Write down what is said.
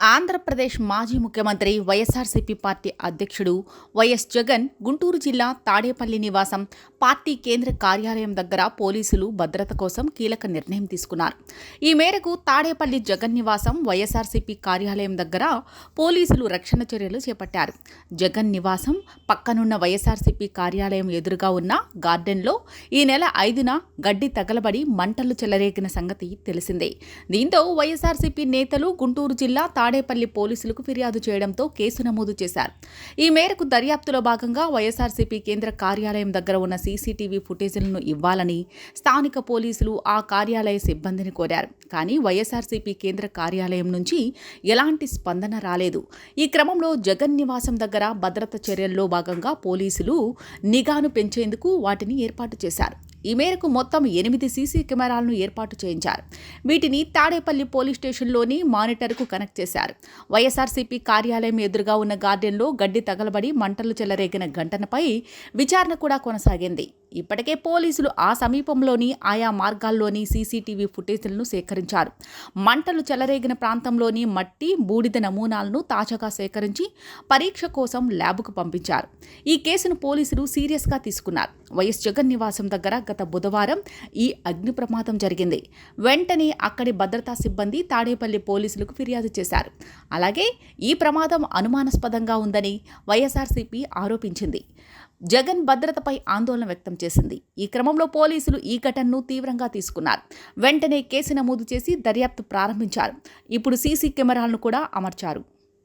ఆంధ్రప్రదేశ్ మాజీ ముఖ్యమంత్రి వైఎస్ఆర్సీపీ పార్టీ అధ్యక్షుడు వైఎస్ జగన్ గుంటూరు జిల్లా తాడేపల్లి నివాసం పార్టీ కేంద్ర కార్యాలయం దగ్గర పోలీసులు భద్రత కోసం కీలక నిర్ణయం తీసుకున్నారు. ఈ మేరకు తాడేపల్లి జగన్ నివాసం వైఎస్ఆర్సీపీ కార్యాలయం దగ్గర పోలీసులు రక్షణ చర్యలు చేపట్టారు. జగన్ నివాసం పక్కనున్న వైఎస్ఆర్సీపీ కార్యాలయం ఎదురుగా ఉన్న గార్డెన్లో ఈ నెల ఐదున గడ్డి తగలబడి మంటలు చెలరేగిన సంగతి తెలిసిందే. దీంతో వైఎస్ఆర్సీపీ నేతలు గుంటూరు జిల్లా తాడేపల్లి పోలీసులకు ఫిర్యాదు చేయడంతో కేసు నమోదు చేశారు. ఈ మేరకు దర్యాప్తులో భాగంగా వైఎస్ఆర్సీపీ కేంద్ర కార్యాలయం దగ్గర ఉన్న సీసీటీవీ ఫుటేజీలను ఇవ్వాలని స్థానిక పోలీసులు ఆ కార్యాలయ సిబ్బందిని కోరారు. కానీ వైఎస్ఆర్సీపీ కేంద్ర కార్యాలయం నుంచి ఎలాంటి స్పందన రాలేదు. ఈ క్రమంలో జగన్ నివాసం దగ్గర భద్రత చర్యల్లో భాగంగా పోలీసులు నిఘాను పెంచేందుకు వాటిని ఏర్పాటు చేశారు. ఈ మేరకు మొత్తం ఎనిమిది సీసీ కెమెరాలను ఏర్పాటు చేయించారు. వీటిని తాడేపల్లి పోలీస్ స్టేషన్లోని మానిటర్కు కనెక్ట్ చేశారు. వైఎస్ఆర్సీపీ కార్యాలయం ఎదురుగా ఉన్న గార్డెన్లో గడ్డి తగలబడి మంటలు చెలరేగిన ఘటనపై విచారణ కూడా కొనసాగింది. ఇప్పటికే పోలీసులు ఆ సమీపంలోని ఆయా మార్గాల్లోని సీసీటీవీ ఫుటేజ్లను సేకరించారు. మంటలు చెలరేగిన ప్రాంతంలోని మట్టి బూడిద నమూనాలను తాజాగా సేకరించి పరీక్ష కోసం ల్యాబ్కు పంపించారు. ఈ కేసును పోలీసులు సీరియస్గా తీసుకున్నారు. వైఎస్ జగన్ నివాసం దగ్గర గత బుధవారం ఈ అగ్ని ప్రమాదం జరిగింది. వెంటనే అక్కడి భద్రతా సిబ్బంది తాడేపల్లి పోలీసులకు ఫిర్యాదు చేశారు. అలాగే ఈ ప్రమాదం అనుమానాస్పదంగా ఉందని వైఎస్ఆర్సీపీ ఆరోపించింది. జగన్ భద్రతపై ఆందోళన వ్యక్తం చేసింది. ఈ క్రమంలో పోలీసులు ఈ ఘటనను తీవ్రంగా తీసుకున్నారు. వెంటనే కేసు నమోదు చేసి దర్యాప్తు ప్రారంభించారు. ఇప్పుడు సీసీ కెమెరాలను కూడా అమర్చారు.